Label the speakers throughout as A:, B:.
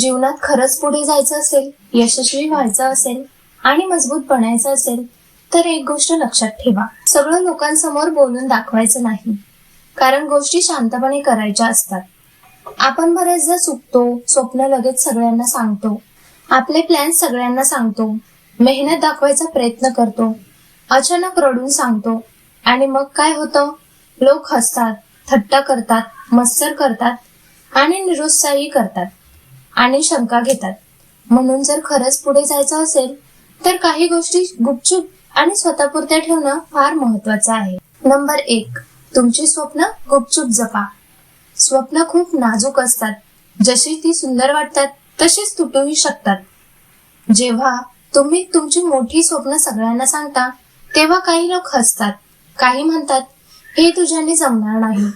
A: जीवनात खरंच पुढे जायचं असेल यशस्वी व्हायचं असेल आणि मजबूत बनायचं असेल तर एक गोष्ट लक्षात ठेवा. सगळं लोकांसमोर बोलून दाखवायचं नाही. कारण गोष्टी शांतपणे करायच्या असतात. आपण बऱ्याचदा चुकतो स्वप्न लगेच सगळ्यांना सांगतो. आपले प्लॅन सगळ्यांना सांगतो. मेहनत दाखवायचा प्रयत्न करतो. अचानक रडून सांगतो. आणि मग काय होतं? लोक हसतात थट्टा करतात मत्सर करतात आणि निरुत्साही करतात. आणि शंका घेतात. म्हणून जर खरंच पुढे जायचं असेल तर काही गोष्टी गुपचूप आणि स्वतःपुरत्या ठेवणं फार महत्वाचं आहे. नंबर एक तुमची स्वप्न गुपचूप जपा. स्वप्न खूप नाजूक असतात. जशी ती सुंदर वाटतात तशीच तुटूही शकतात. जेव्हा तुम्ही तुमची मोठी स्वप्न सगळ्यांना सांगता तेव्हा काही लोक हसतात. काही म्हणतात हे तुझ्याने जमणार नाही.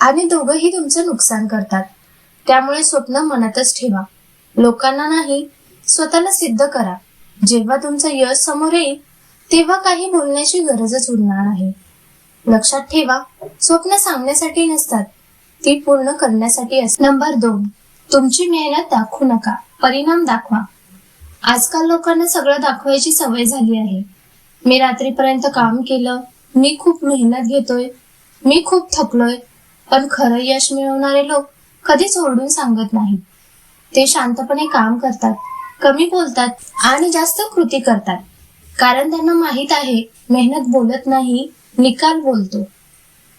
A: आणि दोघंही तुमचं नुकसान करतात. त्यामुळे स्वप्न मनातच ठेवा. लोकांना नाही स्वतःला सिद्ध करा. जेव्हा तुमचं यश समोर येईल तेव्हा काही बोलण्याची गरजच उरणार नाही. लक्षात ठेवा स्वप्न सांगण्यासाठी नसतात. ती पूर्ण करण्यासाठी असतात. नंबर दोन तुमची मेहनत दाखवू नका. परिणाम दाखवा. आजकाल लोकांना सगळं दाखवायची सवय झाली आहे. मी रात्रीपर्यंत काम केलं मी खूप मेहनत घेतोय मी खूप थकलोय पण खरं यश मिळवणारे लोक कधीच ओरडून सांगत नाहीत. ते शांतपणे काम करतात. कमी बोलतात आणि जास्त कृती करतात. कारण त्यांना माहीत आहे मेहनत बोलत नाही निकाल बोलतो.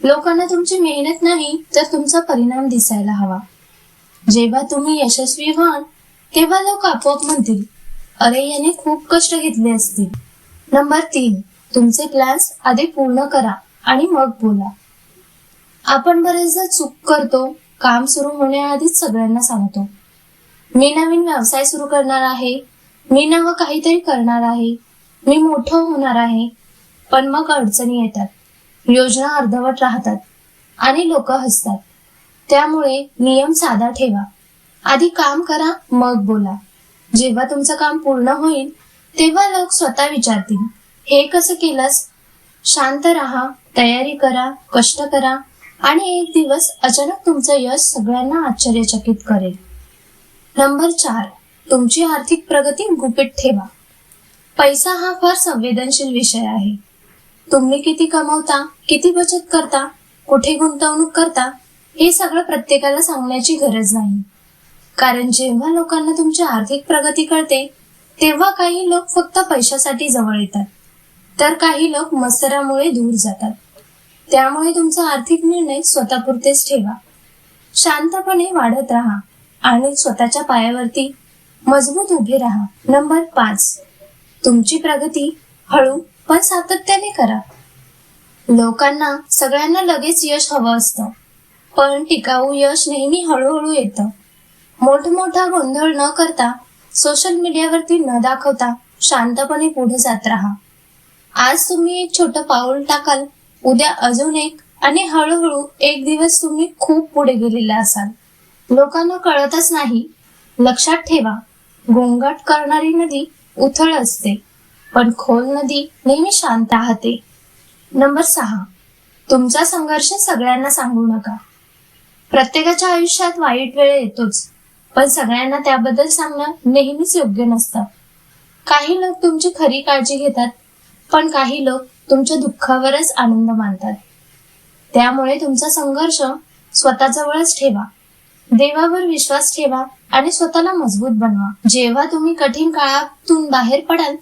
A: लोकांना तुमची मेहनत नाही तर तुमचा परिणाम दिसायला हवा. जेव्हा तुम्ही यशस्वी व्हाल तेव्हा लोक आपोआप म्हणतील अरे याने खूप कष्ट घेतले असतील. नंबर तीन तुमचे प्लॅन्स आधी पूर्ण करा आणि मग बोला. आपण बरेचदा चूक करतो काम सुरू होण्याआधीच सगळ्यांना सांगतो. मी नवीन व्यवसाय सुरू करणार आहे. मी नवं काहीतरी करणार आहे. मी मोठं होणार आहे. पण मग अडचणी येतात. योजना अर्धवट राहतात. आणि लोक हसतात. त्यामुळे नियम साधा ठेवा. आधी काम करा मग बोला. जेव्हा तुमचं काम पूर्ण होईल तेव्हा लोक स्वतः विचारतील. हे कसं केलंस? शांत राहा तयारी करा कष्ट करा. आणि एक दिवस अचानक तुमचं यश सगळ्यांना आश्चर्यचकित करेल. नंबर चार तुमची आर्थिक प्रगती गुपित ठेवा. पैसा हा फार संवेदनशील विषय आहे. तुम्ही किती कमवता किती बचत करता कुठे गुंतवणूक करता हे सगळं प्रत्येकाला सांगण्याची गरज नाही. कारण जेव्हा लोकांना तुमची आर्थिक प्रगती कळते तेव्हा काही लोक फक्त पैशासाठी जवळ येतात. तर काही लोक मत्सरामुळे दूर जातात. त्यामुळे तुमचा आर्थिक निर्णय स्वतःपुरतेच ठेवा. शांतपणे वाढत राहा आणि स्वतःच्या पायावरती मजबूत उभे राहा. नंबर पाच. तुमची प्रगती हळू पण सातत्याने करा. लोकांना सगळ्यांना लगेच यश हवं असतं पण टिकाऊ यश नेहमी हळूहळू येतं. मोठमोठा गोंधळ न करता सोशल मीडियावरती न दाखवता शांतपणे पुढे जात राहा. आज तुम्ही एक छोटं पाऊल टाकाल उद्या अजून एक आणि हळूहळू एक दिवस तुम्ही खूप पुढे गेलेला असाल. लोकांना कळतच नाही. लक्षात ठेवा गोंगाट करणारी नदी उथळ असते पण खोल नदी नेहमी शांत राहते. नंबर सहा तुमचा संघर्ष सगळ्यांना सांगू नका. प्रत्येकाच्या आयुष्यात वाईट वेळ येतोच पण सगळ्यांना त्याबद्दल सांगणं नेहमीच योग्य नसतं. काही लोक तुमची खरी काळजी घेतात पण काही लोक तुमच्या दुःखावरच आनंद मानतात. त्यामुळे तुमचा संघर्ष स्वतःजवळच ठेवा. देवावर विश्वास ठेवा आणि स्वतःला मजबूत बनवा. जेव्हा तुम्ही कठीण काळातून बाहेर पडाल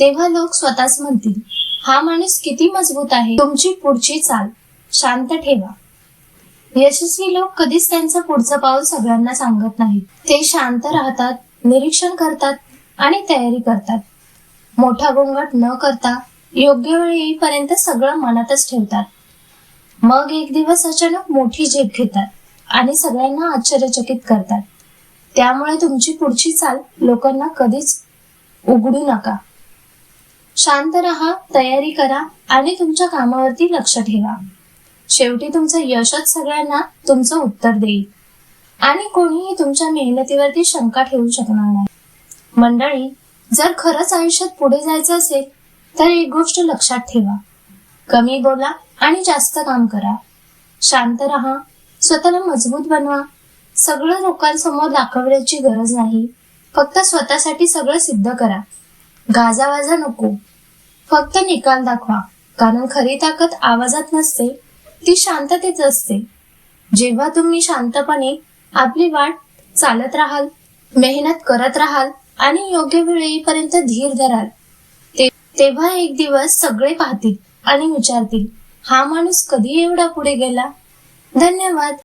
A: तेव्हा लोक स्वतःच म्हणतील हा माणूस किती मजबूत आहे. तुमची पुढची चाल शांत ठेवा. यशस्वी लोक कधीच त्यांचं पुढचं पाऊल सगळ्यांना सांगत नाहीत. ते शांत राहतात निरीक्षण करतात आणि तयारी करतात. मोठा गोंगाट न करता योग्य वेळ येईपर्यंत सगळं मनातच ठेवतात. मग एक दिवस अचानक मोठी झेप घेतात आणि सगळ्यांना आश्चर्यचकित करतात. त्यामुळे तुमची पुढची चाल लोकांना कधीच उघडू नका. शांत राहा तयारी करा आणि तुमच्या कामावरती लक्ष ठेवा. शेवटी तुमचं यशच सगळ्यांना तुमचं उत्तर देईल. आणि कोणीही तुमच्या मेहनतीवरती शंका ठेवू शकणार नाही. मंडळी जर खरंच आयुष्यात पुढे जायचं असेल तर एक गोष्ट लक्षात ठेवा. कमी बोला आणि जास्त काम करा. शांत राहा स्वतःला मजबूत बनवा. सगळं लोकांसमोर दाखवण्याची गरज नाही. फक्त स्वतःसाठी सगळं सिद्ध करा. गाजावाजा नको. फक्त निकाल दाखवा. कारण खरी ताकद आवाजात नसते ती शांततेत असते. जेव्हा तुम्ही शांतपणे आपली वाट चालत राहाल मेहनत करत राहाल आणि योग्य वेळेपर्यंत धीर धराल तेव्हा एक दिवस सगळे पाहतील आणि विचारतील हा माणूस कधी एवढा पुढे गेला? धन्यवाद.